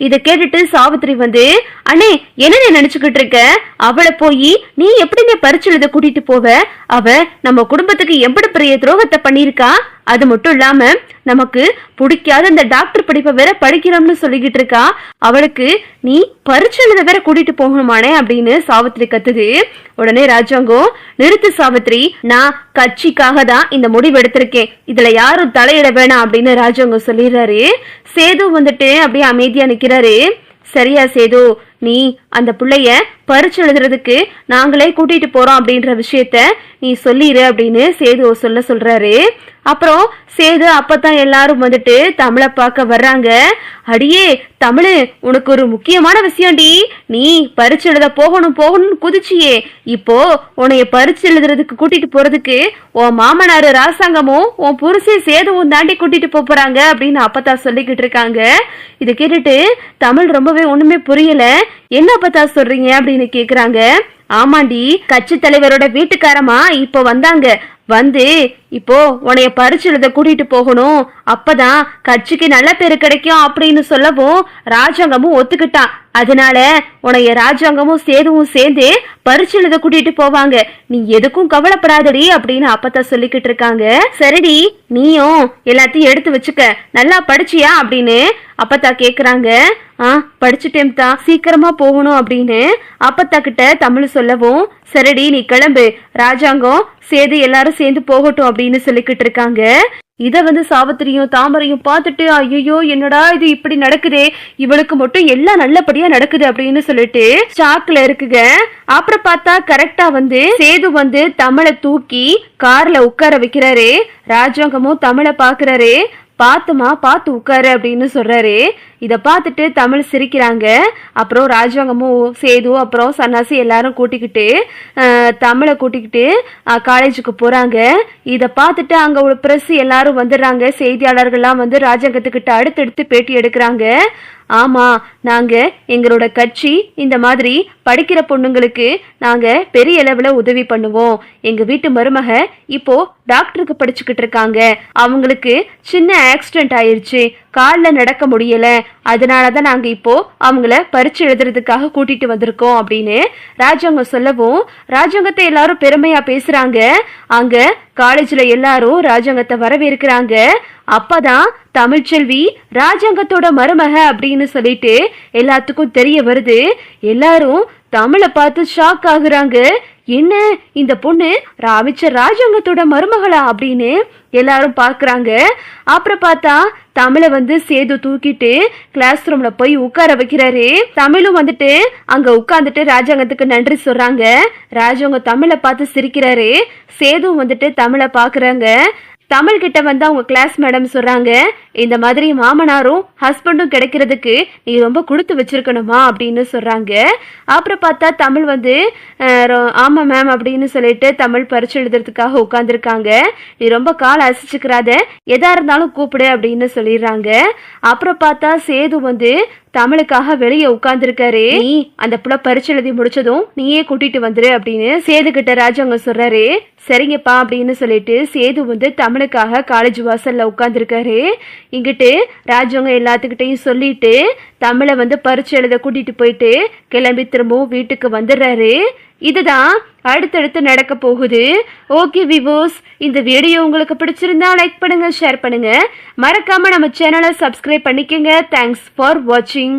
இத கேட்டுட்டு சாவித்திரி வந்து அண்ணே என்ன நினைச்சுக்கிட்டு இருக்க? அவளை போய் நீ எப்படி நீ பரிச்சு எழுத கூட்டிட்டு போவ? அவ நம்ம குடும்பத்துக்கு எப்படி பெரிய துரோகத்தை பண்ணிருக்கா அது மட்டும் இல்லாம நமக்கு பிடிக்காத இந்த டாக்டர் படிப்பை வேற படிக்கிறோம்னு சொல்லிக்கிட்டு இருக்கா. அவளுக்கு நீ பரிச்சு எழுத வேற கூட்டிட்டு போகணுமானே அப்படின்னு சாவித்திரி கத்துது. உடனே ராஜாங்கோ நிறுத்து சாவித்திரி நான் கட்சிக்காக தான் இந்த முடிவு எடுத்திருக்கேன். இதுல யாரும் தலையிட வேணாம் அப்படின்னு ராஜாங்கோ சொல்லிடுறாரு. சேது வந்துட்டு அப்படியே அமைதியா நிக்கிறாரு. சரியா சேது நீ அந்த பிள்ளைய பரிச்சு எழுதுறதுக்கு நாங்களே கூட்டிட்டு போறோம் அப்படின்ற விஷயத்த நீ சொல்லிடு அப்படின்னு சேது சொல்ல சொல்றாரு. அப்புறம் சேது அப்பதான் எல்லாரும் வந்துட்டு தமிழை பார்க்க வர்றாங்க. அடியே தமிழு உனக்கு ஒரு முக்கியமான விஷயம்டி. நீ பரிச்சு எழுத போகணும் போகணும்னு குதிச்சியே. இப்போ உன்னைய பரிச்சு எழுதுறதுக்கு கூட்டிட்டு போறதுக்கு உன் மாமனாரு ராசாங்கமும் உன் புருஷே சேதுவும் தாண்டி கூட்டிட்டு போறாங்க அப்படின்னு அப்பத்தா சொல்லிக்கிட்டு இருக்காங்க. இதை கேட்டுட்டு தமிழ் ரொம்பவே ஒண்ணுமே புரியல. என்ன அப்பத்தா சொல்றீங்க அப்படின்னு கேக்குறாங்க. ஆமாண்டி கட்சி தலைவரோட வீட்டுக்காரமா இப்போ வந்தாங்க. வந்து இப்போ உன்னைய பரிச்சு எழுத கூட்டிட்டு போகணும். அப்பதான் கட்சிக்கு நல்ல பேரு கிடைக்கும் அப்படின்னு சொல்லவும் ராஜாங்கமும் ஒத்துக்கிட்டான் அதனால உன்னைய ராஜாங்கமும் சேதுவும் சேர்ந்து பரிச்சு எழுத கூட்டிட்டு போவாங்க. நீ எதுக்கும் கவலைப்படாதடி அப்படின்னு அப்பத்தா சொல்லிக்கிட்டு இருக்காங்க. சரிடி நீயும் எல்லாத்தையும் எடுத்து வச்சுக்க. நல்லா படிச்சியா? அப்படின்னு அப்பத்தா கேக்குறாங்க. ஆ படிச்சுட்டேன் தான் சீக்கிரமா போகணும் அப்படின்னு அப்பத்தா கிட்ட தமிழ் சொல்லவும் சரிடி நீ கிளம்பு. ராஜாங்கம் சேது எல்லாரும் சேர்ந்து போகட்டும் அப்படின்னு சொல்லிக்கிட்டு இருக்காங்க. இத வந்து சாவித்திரியும் தாமரையும் பார்த்துட்டு ஐயோ என்னடா இது இப்படி நடக்குதே? இவளுக்கு மட்டும் எல்லாம் நல்லபடியா நடக்குது அப்படின்னு சொல்லிட்டு ஷாக்ல இருக்குங்க. அப்புறம் பார்த்தா கரெக்டா வந்து சேது வந்து தமிழை தூக்கி கார்ல உட்கார வைக்கிறாரு. ராஜாங்கமும் தமிழை பாக்குறாரு பார்த்துமா பார்த்து உட்காரு அப்படின்னு சொல்கிறாரு இதை பார்த்துட்டு தமிழ் சிரிக்கிறாங்க. அப்புறம் ராஜாங்கமும் சேது அப்புறம் சன்னாசி எல்லாரும் கூட்டிக்கிட்டு தமிழை கூட்டிக்கிட்டு காலேஜுக்கு போகிறாங்க இதை பார்த்துட்டு அங்கே ஒரு பிரஸ் எல்லாரும் வந்துடுறாங்க. செய்தியாளர்கள்லாம் வந்து ராஜாங்கத்துக்கிட்ட அடுத்தடுத்து பேட்டி எடுக்கிறாங்க. ஆமா நாங்க எங்களோட கட்சி இந்த மாதிரி படிக்கிற பொண்ணுங்களுக்கு நாங்க பெரிய அளவுல உதவி பண்ணுவோம். எங்க வீட்டு மருமக இப்போ டாக்டருக்கு படிச்சுக்கிட்டு இருக்காங்க. அவங்களுக்கு சின்ன ஆக்சிடென்ட் ஆயிருச்சு. காலில் நடக்க முடியல. அதனால தான் நாங்கள் இப்போ அவங்கள பரிச்சு எழுதுறதுக்காக கூட்டிகிட்டு வந்திருக்கோம் அப்படின்னு ராஜாங்கம் சொல்லவும் ராஜாங்கத்தை எல்லாரும் பெருமையாக பேசுகிறாங்க அங்கே காலேஜில் எல்லாரும் ராஜாங்கத்தை வரவேற்கிறாங்க. அப்பதான் தமிழ்ச்செல்வி ராஜாங்கத்தோட மருமக அப்படின்னு சொல்லிட்டு எல்லாத்துக்கும் தெரிய வருது. எல்லாரும் தமிழை பார்த்து ஷாக் ஆகுறாங்க. என்ன இந்த பொண்ணு ரா- அமைச்சர் ராஜாங்கத்தோட மருமகளா அப்படின்னு எல்லாரும் பார்க்குறாங்க. அப்புறம் பார்த்தா தமிழை வந்து சேது தூக்கிட்டு கிளாஸ் ரூம்ல போய் உட்கார வைக்கிறாரு. தமிழும் வந்துட்டு அங்க உட்காந்துட்டு ராஜாங்கத்துக்கு நன்றி சொல்றாங்க. ராஜாங்க தமிழை பார்த்து சிரிக்கிறாரு. சேதுவும் வந்துட்டு தமிழை பார்க்குறாங்க. தமிழ் கிட்ட வந்து அவங்க கிளாஸ் மேடம் சொல்றாங்க இந்த மாதிரி மாமனாரும் ஹஸ்பண்டும் கிடைக்கிறதுக்கு நீ ரொம்ப கொடுத்து வச்சிருக்கணுமா அப்படின்னு சொல்றாங்க. அப்புறம் பார்த்தா தமிழ் வந்து ரொ- ஆமா மேம் அப்படின்னு சொல்லிட்டு தமிழ் பரிச்சு எழுதுறதுக்காக உட்காந்துருக்காங்க நீ ரொம்ப கால் அசிச்சுக்கிறாத எதா இருந்தாலும் கூப்பிடு அப்படின்னு சொல்லிடுறாங்க. அப்புறம் பார்த்தா சேது வந்து தமிழுக்காக வெளியே உட்கார்ந்துருக்காரு. நீ அந்த புள்ள பரிச்சு எழுதி முடிச்சதும் நீயே கூட்டிட்டு வந்துரு அப்படின்னு சேது கிட்ட ராஜாங்க சொல்றாரு. சரிங்கப்பா அப்படின்னு சொல்லிட்டு சேது வந்து தமிழுக்காக காலேஜ் வாசல்ல உட்கார்ந்துருக்காரு. இங்கிட்டு ராஜாங்க எல்லாத்துக்கிட்டையும் சொல்லிட்டு தமிழை வந்து பரிச்சு எழுத கூட்டிட்டு போயிட்டு கிளம்பி திரும்பவும் வீட்டுக்கு வந்துடுறாரு. இதுதான் அடுத்தடுத்து நடக்க போகுது. ஓகே விவோஸ் இந்த வீடியோ உங்களுக்கு பிடிச்சிருந்தா லைக் பண்ணுங்க ஷேர் பண்ணுங்க. மறக்காம நம்ம சேனலை சப்ஸ்கிரைப் பண்ணிக்கோங்க. தேங்க்ஸ் ஃபார் வாட்சிங்